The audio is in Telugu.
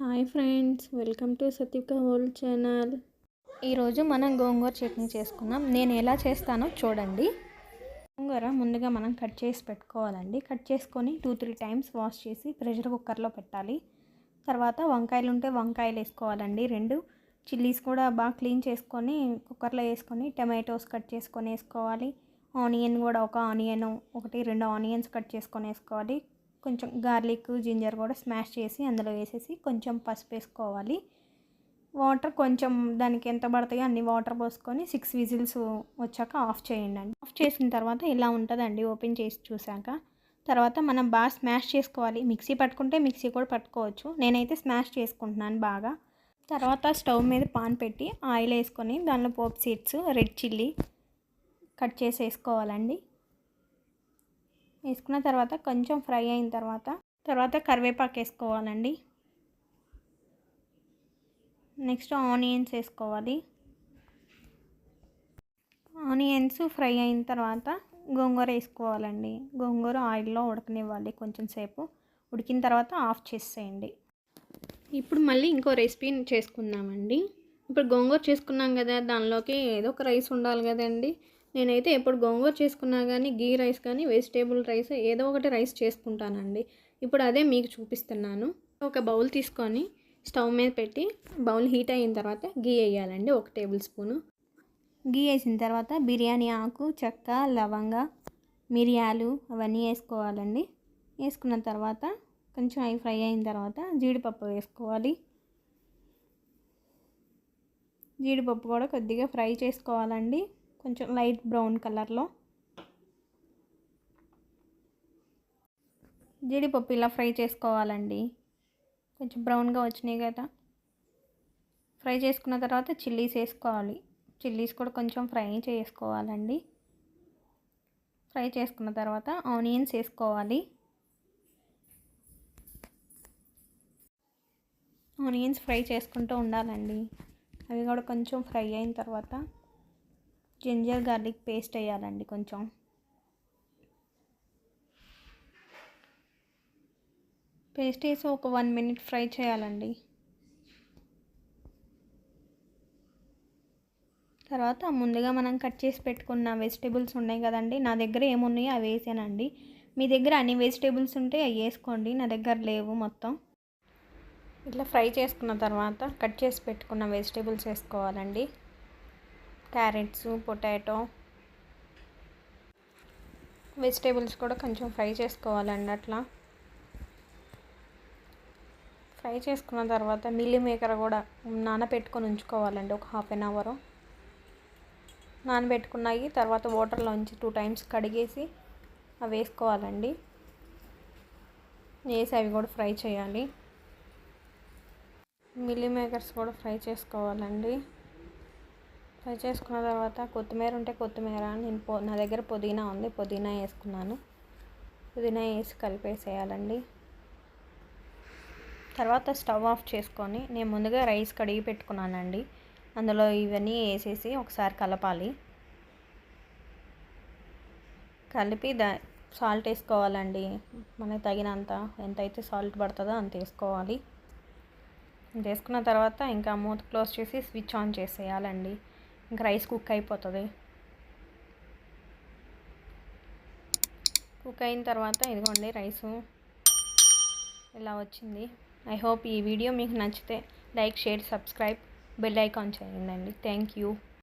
Hi friends welcome to Satvika whole channel. ఈరోజు మనం గోంగూర చట్నీ చేసుకున్నాం నేను ఎలా చేస్తానో చూడండి. గోంగూర ముందుగా మనం కట్ చేసి పెట్టుకోవాలండి. కట్ చేసుకొని టూ త్రీ టైమ్స్ వాష్ చేసి ప్రెషర్ కుక్కర్లో పెట్టాలి. తర్వాత వంకాయలు ఉంటే వంకాయలు వేసుకోవాలండి. రెండు చిల్లీస్ కూడా బాగా క్లీన్ చేసుకొని కుక్కర్లో వేసుకొని టమాటోస్ కట్ చేసుకొని వేసుకోవాలి. ఆనియన్ కూడా ఒక ఆనియన్ ఒకటి రెండు ఆనియన్స్ కట్ చేసుకొని వేసుకోవాలి. కొంచెం గార్లిక్ జింజర్ కూడా స్మాష్ చేసి అందులో వేసేసి కొంచెం పసుపు వేసుకోవాలి. వాటర్ కొంచెం దానికి ఎంత పడతాయో అన్ని వాటర్ పోసుకొని సిక్స్ విజిల్స్ వచ్చాక ఆఫ్ చేయండి అండి. ఆఫ్ చేసిన తర్వాత ఇలా ఉంటుందండి? ఓపెన్ చేసి చూసాక తర్వాత మనం బాగా స్మాష్ చేసుకోవాలి. మిక్సీ పట్టుకుంటే మిక్సీ కూడా పట్టుకోవచ్చు. నేనైతే స్మాష్ చేసుకుంటున్నాను బాగా. తర్వాత స్టవ్ మీద పాన్ పెట్టి ఆయిల్ వేసుకొని దానిలో పోప్ సీడ్స్ రెడ్ చిల్లీ కట్ చేసి వేసుకోవాలండి. వేసుకున్న తర్వాత కొంచెం ఫ్రై అయిన తర్వాత తర్వాత కరివేపాకు వేసుకోవాలండి. నెక్స్ట్ ఆనియన్స్ వేసుకోవాలి. ఆనియన్స్ ఫ్రై అయిన తర్వాత గోంగూర వేసుకోవాలండి. గోంగూర ఆయిల్లో ఉడకనివ్వాలి కొంచెం సేపు. ఉడికిన తర్వాత ఆఫ్ చేసేయండి. ఇప్పుడు మళ్ళీ ఇంకో రెసిపీ చేసుకుందామండి. ఇప్పుడు గోంగూర చేసుకున్నాం కదా దానిలోకి ఏదో ఒక రైస్ ఉండాలి కదండి. నేనైతే ఎప్పుడు గోంగూర చేసుకున్నా కానీ గీ రైస్ కానీ వెజిటేబుల్ రైస్ ఏదో ఒకటి రైస్ చేసుకుంటానండి. ఇప్పుడు అదే మీకు చూపిస్తున్నాను. ఒక బౌల్ తీసుకొని స్టవ్ మీద పెట్టి బౌల్ హీట్ అయిన తర్వాత గీ వేయాలండి ఒక టేబుల్ స్పూను. గీ వేసిన తర్వాత బిర్యానీ ఆకు చెక్క లవంగ మిరియాలు అవన్నీ వేసుకోవాలండి. వేసుకున్న తర్వాత కొంచెం అవి ఫ్రై అయిన తర్వాత జీడిపప్పు వేసుకోవాలి. జీడిపప్పు కూడా కొద్దిగా ఫ్రై చేసుకోవాలండి. కొంచెం లైట్ బ్రౌన్ కలర్లో జీడిపప్పు ఇలా ఫ్రై చేసుకోవాలండి. కొంచెం బ్రౌన్గా వచ్చినాయి కదా. ఫ్రై చేసుకున్న తర్వాత చిల్లీస్ వేసుకోవాలి. చిల్లీస్ కూడా కొంచెం ఫ్రై చేసుకోవాలండి. ఫ్రై చేసుకున్న తర్వాత ఆనియన్స్ వేసుకోవాలి. ఆనియన్స్ ఫ్రై చేసుకుంటూ ఉండాలండి. అవి కూడా కొంచెం ఫ్రై అయిన తర్వాత జింజర్ గార్లిక్ పేస్ట్ వేయాలండి కొంచెం. పేస్ట్ వేసి ఒక వన్ మినిట్ ఫ్రై చేయాలండి. తర్వాత ముందుగా మనం కట్ చేసి పెట్టుకున్న వెజిటేబుల్స్ ఉన్నాయి కదండి నా దగ్గర ఏమున్నాయో అవి వేసానండి. మీ దగ్గర అన్ని వెజిటేబుల్స్ ఉంటే అవి వేసుకోండి నా దగ్గర లేవు మొత్తం. ఇట్లా ఫ్రై చేసుకున్న తర్వాత కట్ చేసి పెట్టుకున్న వెజిటేబుల్స్ వేసుకోవాలండి. క్యారెట్స్ పొటాటో వెజిటేబుల్స్ కూడా కొంచెం ఫ్రై చేసుకోవాలండి అట్లా ఫ్రై చేసుకున్న తర్వాత మిల్లీ మేకర్ కూడా నానబెట్టుకొని ఉంచుకోవాలండి ఒక హాఫ్ అన్ అవర్. నానబెట్టుకున్నాయి తర్వాత వాటర్లో ఉంచి టూ టైమ్స్ కడిగేసి అవి వేసుకోవాలండి. వేసి అవి కూడా ఫ్రై చేయాలి. మిల్లీ మేకర్స్ కూడా ఫ్రై చేసుకోవాలండి. ఫ్రై చేసుకున్న తర్వాత కొత్తిమీర ఉంటే కొత్తిమీర నేను నా దగ్గర పుదీనా ఉంది పుదీనా వేసుకున్నాను. పుదీనా వేసి కలిపేసేయాలండి. తర్వాత స్టవ్ ఆఫ్ చేసుకొని నేను ముందుగా రైస్ కడిగి పెట్టుకున్నానండి. అందులో ఇవన్నీ వేసేసి ఒకసారి కలపాలి. కలిపి దా సాల్ట్ వేసుకోవాలండి. మనకు తగినంత ఎంతైతే సాల్ట్ పడుతుందో అంత వేసుకోవాలి. వేసుకున్న తర్వాత ఇంకా మూత క్లోజ్ చేసి స్విచ్ ఆన్ చేసేయాలండి. ఇంకా రైస్ కుక్ అయిపోతుంది. కుక్ అయిన తర్వాత ఇదిగోండి రైసు. ఇలా వచ్చింది. ఐ హోప్ ఈ వీడియో మీకు నచ్చితే like share subscribe. Bell icon చేయండి. Thank you.